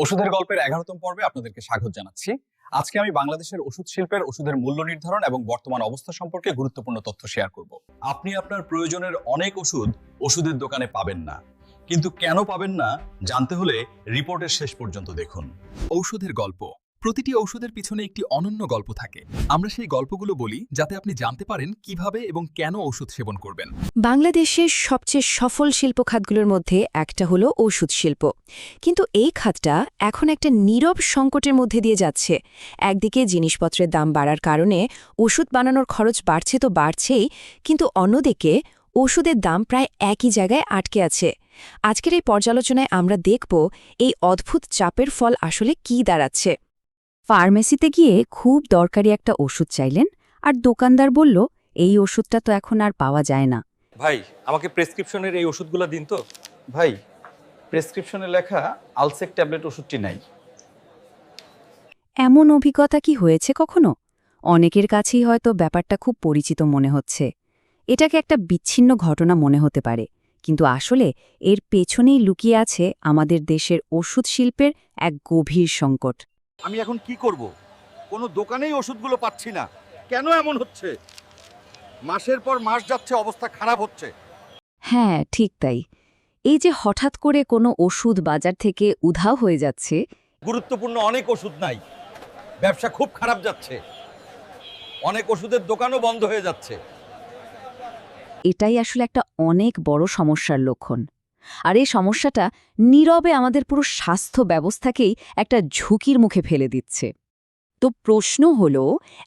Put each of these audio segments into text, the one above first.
ওষুধের গল্পের এগারোতম পর্বে আপনাদেরকে স্বাগত জানাচ্ছি। আজকে আমি বাংলাদেশের ওষুধ শিল্পের ওষুধের মূল্য নির্ধারণ এবং বর্তমান অবস্থা সম্পর্কে গুরুত্বপূর্ণ তথ্য শেয়ার করব। আপনি আপনার প্রয়োজনের অনেক ওষুধ ওষুধের দোকানে পাবেন না। কিন্তু কেন পাবেন না? জানতে হলে রিপোর্টের শেষ পর্যন্ত দেখুন। ঔষধের গল্প। প্রতিটি ঔষধের পিছনে একটি অনন্য গল্প থাকে। আমরা সেই গল্পগুলো বলি যাতে আপনি জানতে পারেন কীভাবে এবং কেন ঔষধ সেবন করবেন। বাংলাদেশের সবচেয়ে সফল শিল্প খাতগুলোর মধ্যে একটা হলো ওষুধ শিল্প। কিন্তু এই খাতটা এখন একটা নীরব সংকটের মধ্যে দিয়ে যাচ্ছে। একদিকে জিনিসপত্রের দাম বাড়ার কারণে ওষুধ বানানোর খরচ বাড়ছে তো বাড়ছেই, কিন্তু অন্যদিকে ওষুধের দাম প্রায় একই জায়গায় আটকে আছে। আজকের এই পর্যালোচনায় আমরা দেখব এই অদ্ভুত চাপের ফল আসলে কী দাঁড়াচ্ছে। ফার্মেসিতে গিয়ে খুব দরকারি একটা ওষুধ চাইলেন আর দোকানদার বলল এই ওষুধটা তো এখন আর পাওয়া যায় না। ভাই আমাকে প্রেসক্রিপশনের এই ওষুধগুলো দিন তো। ভাই প্রেসক্রিপশনে লেখা আলসেক ট্যাবলেট ওষুধটি নাই। এমন অভিজ্ঞতা কি হয়েছে কখনো? অনেকের কাছেই হয়তো ব্যাপারটা খুব পরিচিত মনে হচ্ছে। এটাকে একটা বিচ্ছিন্ন ঘটনা মনে হতে পারে কিন্তু আসলে এর পেছনেই লুকিয়ে আছে আমাদের দেশের ওষুধ শিল্পের এক গভীর সংকট। আমি এখন কি করব? কোনো দোকানেই ওষুধগুলো পাচ্ছি না। কেন এমন হচ্ছে? মাসের পর মাস যাচ্ছে অবস্থা খারাপ হচ্ছে। হ্যাঁ ঠিক তাই। এই যে হঠাৎ করে কোনো ওষুধ বাজার থেকে উধাও হয়ে যাচ্ছে। গুরুত্বপূর্ণ অনেক ওষুধ নাই। ব্যবসা খুব খারাপ যাচ্ছে। অনেক ওষুধের দোকানও বন্ধ হয়ে যাচ্ছে। এটাই আসলে একটা অনেক বড় সমস্যার লক্ষণ। আর এই সমস্যাটা নীরবে আমাদের পুরো স্বাস্থ্য ব্যবস্থাকেই একটা ঝুঁকির মুখে ফেলে দিচ্ছে। তো প্রশ্ন হল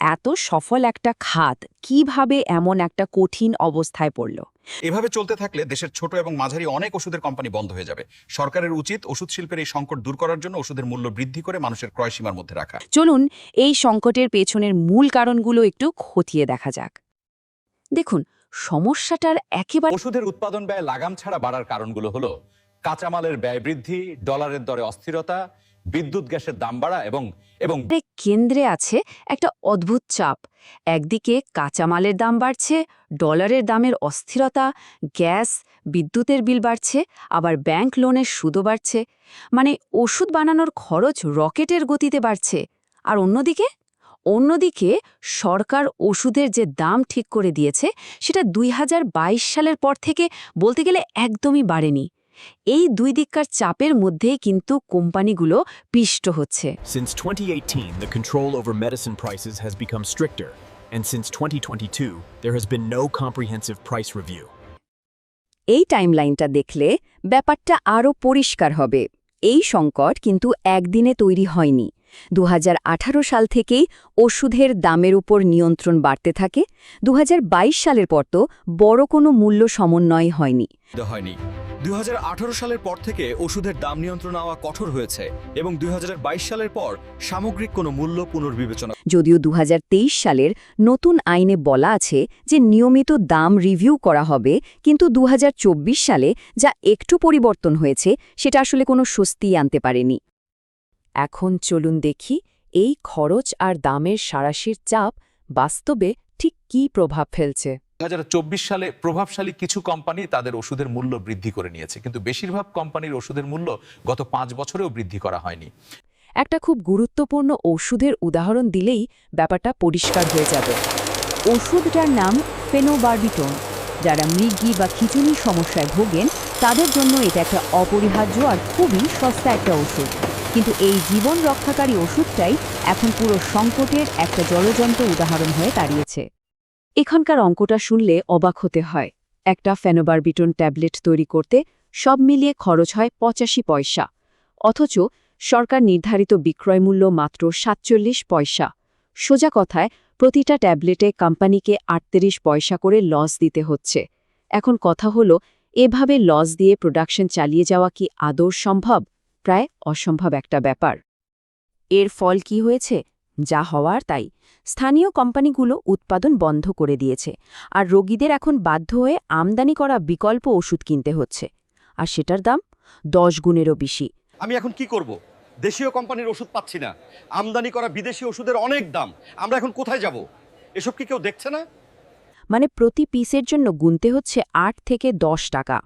এত সফল একটা খাত কীভাবে এমন একটা কঠিন অবস্থায় পড়ল? এভাবে চলতে থাকলে দেশের ছোট এবং মাঝারি অনেক ওষুধের কোম্পানি বন্ধ হয়ে যাবে। সরকারের উচিত ওষুধ শিল্পের এই সংকট দূর করার জন্য ওষুধের মূল্য বৃদ্ধি করে মানুষের ক্রয় সীমার মধ্যে রাখা। চলুন এই সংকটের পেছনের মূল কারণগুলো একটু খতিয়ে দেখা যাক। দেখুন সমস্যাটার একেবারে ওষুধের উৎপাদন ব্যয় লাগাম ছাড়া বাড়ার কারণগুলো হলো কাঁচামালের ব্যয় বৃদ্ধি ডলারের দরে অস্থিরতা বিদ্যুৎ গ্যাসের দাম বাড়া এবং এবং কেন্দ্রে আছে একটা অদ্ভুত চাপ। একদিকে কাঁচামালের দাম বাড়ছে ডলারের দামের অস্থিরতা গ্যাস বিদ্যুতের বিল বাড়ছে আবার ব্যাংক লোনের সুদও বাড়ছে। মানে ওষুধ বানানোর খরচ রকেটের গতিতে বাড়ছে। আর অন্যদিকে অন্যদিকে সরকার ওষুধের যে দাম ঠিক করে দিয়েছে সেটা দুই হাজার বাইশ সালের পর থেকে বলতে গেলে একদমই বাড়েনি। এই দুই দিককার চাপের মধ্যেই কিন্তু কোম্পানিগুলো পিষ্ট হচ্ছে। Since 2018, the control over medicine prices has become stricter, and since 2022, there has been no comprehensive price review. এই টাইমলাইনটা দেখলে ব্যাপারটা আরও পরিষ্কার হবে। এই সংকট কিন্তু একদিনে তৈরি হয়নি। দু হাজার আঠারো সাল থেকেই ওষুধের দামের উপর নিয়ন্ত্রণ বাড়তে থাকে। দুহাজার বাইশ সালের পর তো বড় কোনো মূল্য সমন্বয় হয়নি। হয়নি। দুই সালের পর থেকে ওষুধের দাম নিয়ন্ত্রণ হওয়া কঠোর হয়েছে এবং দু হাজার বাইশ সালের পর সামগ্রিক কোনো মূল্য পুনর্বিবেচনা যদিও দুহাজার তেইশ সালের নতুন আইনে বলা আছে যে নিয়মিত দাম রিভিউ করা হবে কিন্তু দুহাজার চব্বিশ সালে যা একটু পরিবর্তন হয়েছে সেটা আসলে কোনো স্বস্তি আনতে পারেনি। এখন চলুন দেখি এই খরচ আর দামের সারাশির চাপ বাস্তবে ঠিক কী প্রভাব ফেলছে। দু হাজার চব্বিশ সালে প্রভাবশালী কিছু কোম্পানি তাদের ওষুধের মূল্য বৃদ্ধি করে নিয়েছে কিন্তু বেশিরভাগ কোম্পানির ওষুধের মূল্য গত পাঁচ বছরেও বৃদ্ধি করা হয়নি। একটা খুব গুরুত্বপূর্ণ ওষুধের উদাহরণ দিলেই ব্যাপারটা পরিষ্কার হয়ে যাবে। ওষুধটার নাম ফেনোবার্বিটন। যারা মৃগী বা খিচুনি সমস্যায় ভোগেন তাদের জন্য এটা একটা অপরিহার্য আর খুবই সস্তা একটা ওষুধ। কিন্তু এই জীবন রক্ষাকারী ওষুধটাই এখন পুরো সংকটের একটা জলযন্ত্র উদাহরণ হয়ে দাঁড়িয়েছে। এখানকার অঙ্কটা শুনলে অবাক হতে হয়। একটা ফেনোবারবিটন ট্যাবলেট তৈরি করতে সব মিলিয়ে খরচ হয় পঁচাশি পয়সা। অথচ সরকার নির্ধারিত বিক্রয় মূল্য মাত্র সাতচল্লিশ পয়সা। সোজা কথায়, প্রতিটা ট্যাবলেটে কোম্পানিকে আটত্রিশ পয়সা করে লস দিতে হচ্ছে। এখন কথা হলো, এভাবে লস দিয়ে প্রোডাকশন চালিয়ে যাওয়া কি আদৌ সম্ভব? প্রায় অসম্ভব একটা ব্যাপার। এর ফল কি হয়েছে? যা হওয়ার তাই। স্থানীয় কোম্পানিগুলো উৎপাদন বন্ধ করে দিয়েছে আর রোগীদের এখন বাধ্য হয়ে আমদানি করা বিকল্প ওষুধ কিনতে হচ্ছে। আর সেটার দাম দশ গুণেরও বেশি। আমি এখন কি করব? দেশীয় কোম্পানির ওষুধ পাচ্ছি না। আমদানি করা বিদেশি ওষুধের অনেক দাম। আমরা এখন কোথায় যাব? এসব কি কেউ দেখছে না? মানে প্রতি পিসের জন্য গুনতে হচ্ছে আট থেকে দশ টাকা।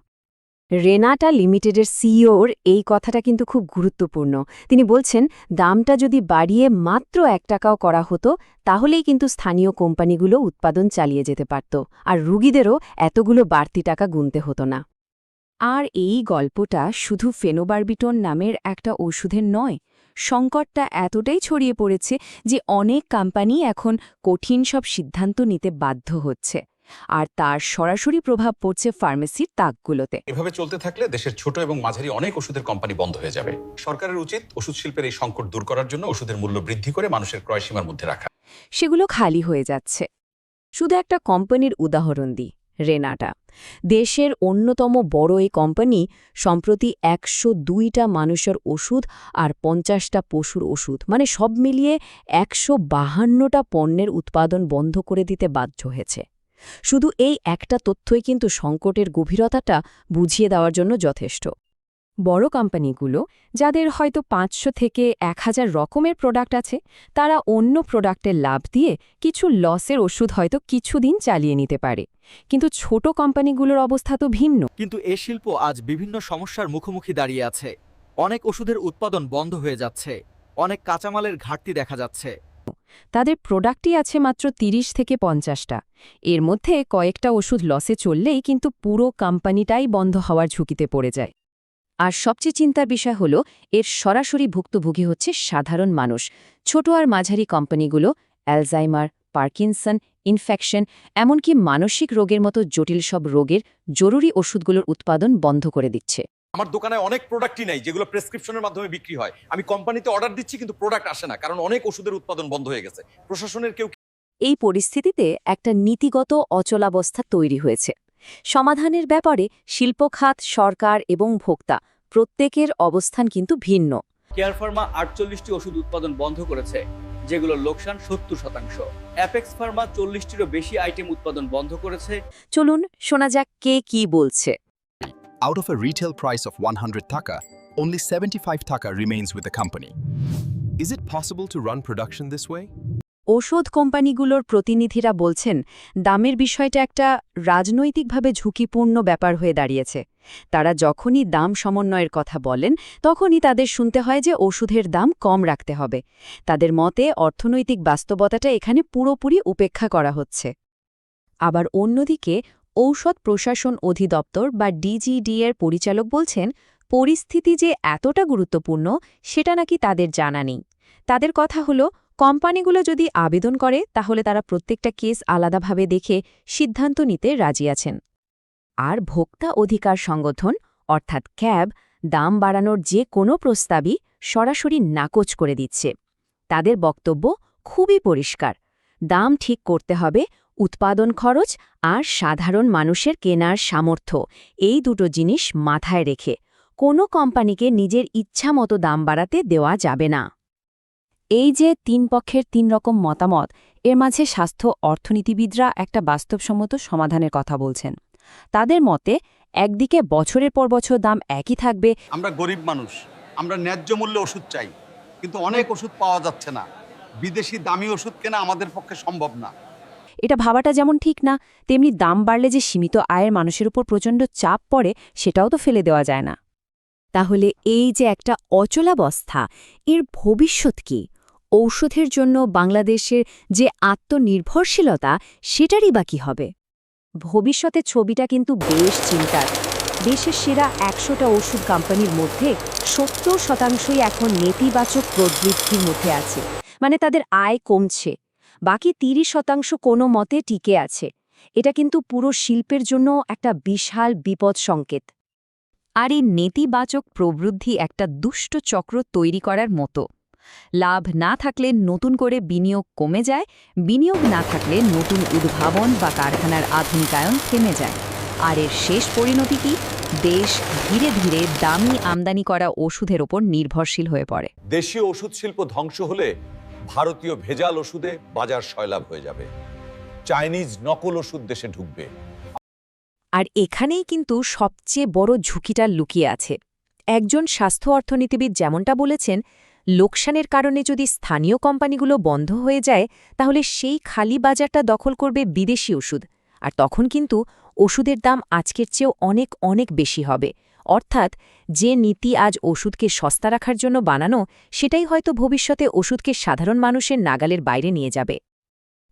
রেনাটা লিমিটেডের সিইওর এই কথাটা কিন্তু খুব গুরুত্বপূর্ণ। তিনি বলছেন, দামটা যদি বাড়িয়ে মাত্র এক টাকাও করা হতো, তাহলেই কিন্তু স্থানীয় কোম্পানিগুলো উৎপাদন চালিয়ে যেতে পারত, আর রুগীদেরও এতগুলো বাড়তি টাকা গুনতে হতো না। আর এই গল্পটা শুধু ফেনোবারবিটন নামের একটা ওষুধের নয়, সংকটটা এতটাই ছড়িয়ে পড়েছে যে অনেক কোম্পানি এখন কঠিন সব সিদ্ধান্ত নিতে বাধ্য হচ্ছে। আর তার সরাসরি প্রভাব পড়ছে ফার্মেসির তাকগুলোতে এভাবে চলতে থাকলে দেশের ছোট এবং মাঝারি অনেক ওষুধের কোম্পানি বন্ধ হয়ে যাবে। সরকারের উচিত ওষুধ শিল্পের এই সংকট দূর করার জন্য ওষুধের মূল্য বৃদ্ধি করে মানুষের ক্রয় সীমার মধ্যে রাখা। সেগুলো খালি হয়ে যাচ্ছে। শুধু একটা কোম্পানির উদাহরণ দিই রেনাটা। দেশের অন্যতম বড় এই কোম্পানি সম্প্রতি একশো দুইটা মানুষের ওষুধ আর পঞ্চাশটা পশুর ওষুধ মানে সব মিলিয়ে একশো বাহান্নটা পণ্যের উৎপাদন বন্ধ করে দিতে বাধ্য হয়েছে। শুধু এই একটা তথ্যই কিন্তু সংকটের গভীরতাটা বুঝিয়ে দেওয়ার জন্য যথেষ্ট। বড় কোম্পানিগুলো, যাদের হয়তো পাঁচশো থেকে এক হাজার রকমের প্রোডাক্ট আছে, তারা অন্য প্রোডাক্টের লাভ দিয়ে কিছু লসের ওষুধ হয়তো কিছুদিন চালিয়ে নিতে পারে। কিন্তু ছোট কোম্পানিগুলোর অবস্থা তো ভিন্ন। কিন্তু এ শিল্প আজ বিভিন্ন সমস্যার মুখোমুখি দাঁড়িয়ে আছে। অনেক ওষুধের উৎপাদন বন্ধ হয়ে যাচ্ছে। অনেক কাঁচামালের ঘাটতি দেখা যাচ্ছে। তাদের প্রোডাক্টই আছে মাত্র ৩০ থেকে পঞ্চাশটা। এর মধ্যে কয়েকটা ওষুধ লসে চললেই কিন্তু পুরো কোম্পানিটাই বন্ধ হওয়ার ঝুঁকিতে পড়ে যায়। আর সবচেয়ে চিন্তার বিষয় হল, এর সরাসরি ভুক্তভোগী হচ্ছে সাধারণ মানুষ। ছোট আর মাঝারি কোম্পানিগুলো, অ্যালজাইমার, পার্কিনসন, ইনফেকশন, এমনকি মানসিক রোগের মতো জটিল সব রোগের জরুরি ওষুধগুলোর উৎপাদন বন্ধ করে দিচ্ছে। আমার দোকানে অনেক প্রোডাক্টই নাই যেগুলো প্রেসক্রিপশনের মাধ্যমে বিক্রি হয়। আমি কোম্পানিতে অর্ডার দিচ্ছি কিন্তু প্রোডাক্ট আসে না কারণ অনেক ওষুধের উৎপাদন বন্ধ হয়ে গেছে। প্রশাসনের কেউ এই পরিস্থিতিতে একটা নীতিগত অচলাবস্থা তৈরি হয়েছে। সমাধানের ব্যাপারে শিল্পখাত সরকার এবং ভোক্তা প্রত্যেকের অবস্থান কিন্তু ভিন্ন। কেয়ার ফার্মা আটচল্লিশটি ওষুধ উৎপাদন বন্ধ করেছে যেগুলোর লোকসান সত্তর শতাংশ। অ্যাপেক্স ফার্মা চল্লিশটিরও বেশি আইটেম উৎপাদন বন্ধ করেছে। চলুন শোনা যাক কে কি বলছে। Out of a retail price of 100 taka, only 75 taka remains with the company. Is it possible to run production this way? ওষুধ কোম্পানিগুলোর প্রতিনিধিরা বলছেন দামের বিষয়টা একটা রাজনৈতিকভাবে ঝুঁকিপূর্ণ ব্যাপার হয়ে দাঁড়িয়েছে তারা যখনই দাম সমন্বয়ের কথা বলেন তখনই তাদের শুনতে হয় যে ওষুধের দাম কম রাখতে হবে তাদের মতে অর্থনৈতিক বাস্তবতাটা এখানে পুরোপুরি উপেক্ষা করা হচ্ছে আবার অন্যদিকে ঔষধ প্রশাসন অধিদপ্তর বা ডিজিডি এর পরিচালক বলছেন, পরিস্থিতি যে এতটা গুরুত্বপূর্ণ, সেটা নাকি তাদের জানা নেই। তাদের কথা হলো, কোম্পানিগুলো যদি আবেদন করে, তাহলে তারা প্রত্যেকটা কেস আলাদাভাবে দেখে সিদ্ধান্ত নিতে রাজি আছেন। আর ভোক্তা অধিকার সংগঠন, অর্থাৎ ক্যাব, দাম বাড়ানোর যে কোনো প্রস্তাবই সরাসরি নাকচ করে দিচ্ছে। তাদের বক্তব্য খুবই পরিষ্কার। দাম ঠিক করতে হবে উৎপাদন খরচ আর সাধারণ মানুষের কেনার সামর্থ্য, এই দুটো জিনিস মাথায় রেখে কোনো কোম্পানিকে নিজের ইচ্ছা মতো দাম বাড়াতে দেওয়া যাবে না। এই যে তিন পক্ষের তিন রকম মতামত, এর মাঝে স্বাস্থ্য অর্থনীতিবিদরা একটা বাস্তবসম্মত সমাধানের কথা বলছেন। তাদের মতে, একদিকে বছরের পর বছর দাম একই থাকবে। আমরা গরিব মানুষ, আমরা ন্যায্য মূল্যে ওষুধ চাই, কিন্তু অনেক ওষুধ পাওয়া যাচ্ছে না। বিদেশি দামি ওষুধ কেনা আমাদের পক্ষে সম্ভব না। এটা ভাবাটা যেমন ঠিক না, তেমনি দাম বাড়লে যে সীমিত আয়ের মানুষের উপর প্রচণ্ড চাপ পড়ে, সেটাও তো ফেলে দেওয়া যায় না। তাহলে এই যে একটা অচলাবস্থা, এর ভবিষ্যৎ কি? ঔষধের জন্য বাংলাদেশের যে আত্মনির্ভরশীলতা, সেটারই বা হবে? ভবিষ্যতের ছবিটা কিন্তু বেশ চিন্তার। দেশের সেরা একশোটা ওষুধ কোম্পানির মধ্যে সত্তর শতাংশই এখন নেতিবাচক প্রবৃদ্ধির মধ্যে আছে। মানে তাদের আয় কমছে। বাকি তিরিশ শতাংশ কোনো মতে টিকে আছে। এটা কিন্তু পুরো শিল্পের জন্য একটা বিশাল বিপদ সংকেত। আর এই নেতিবাচক প্রবৃদ্ধি একটা দুষ্ট চক্র তৈরি করার মতো। লাভ না থাকলে নতুন করে বিনিয়োগ কমে যায়, বিনিয়োগ না থাকলে নতুন উদ্ভাবন বা কারখানার আধুনিকায়ন থেমে যায়। আর এর শেষ পরিণতি কি? দেশ ধীরে ধীরে দামি আমদানি করা ওষুধের ওপর নির্ভরশীল হয়ে পড়ে। দেশীয় ওষুধ শিল্প ধ্বংস হলে ভারতীয় ভেজাল ওষুধে বাজার সয়লাভ হয়ে যাবে। চাইনিজ নকল ওষুধ দেশে ঢুকবে। আর এখানেই কিন্তু সবচেয়ে বড় ঝুঁকিটা লুকিয়ে আছে। একজন স্বাস্থ্য অর্থনীতিবিদ যেমনটা বলেছেন, লোকসানের কারণে যদি স্থানীয় কোম্পানিগুলো বন্ধ হয়ে যায়, তাহলে সেই খালি বাজারটা দখল করবে বিদেশি ওষুধ। আর তখন কিন্তু ওষুধের দাম আজকের চেয়েও অনেক অনেক বেশি হবে। অর্থাৎ যে নীতি আজ ওষুধকে সস্তা রাখার জন্য বানানো, সেটাই হয়তো ভবিষ্যতে ওষুধকে সাধারণ মানুষের নাগালের বাইরে নিয়ে যাবে।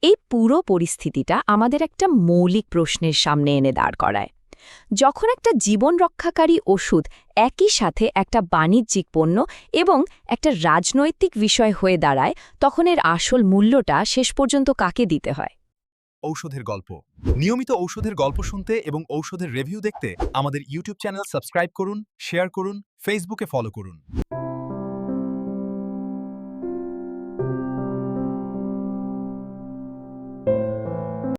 এই পুরো পরিস্থিতিটা আমাদের একটা মৌলিক প্রশ্নের সামনে এনে দাঁড় করায়। যখন একটা জীবন রক্ষাকারী ওষুধ একই সাথে একটা বাণিজ্যিক পণ্য এবং একটা রাজনৈতিক বিষয় হয়ে দাঁড়ায়, তখন এর আসল মূল্যটা শেষ পর্যন্ত কাকে দিতে হয়? ঔষধের গল্প। নিয়মিত ঔষধের গল্প শুনতে এবং ঔষধের রিভিউ দেখতে আমাদের ইউটিউব চ্যানেল সাবস্ক্রাইব করুন শেয়ার করুন ফেসবুকে ফলো করুন।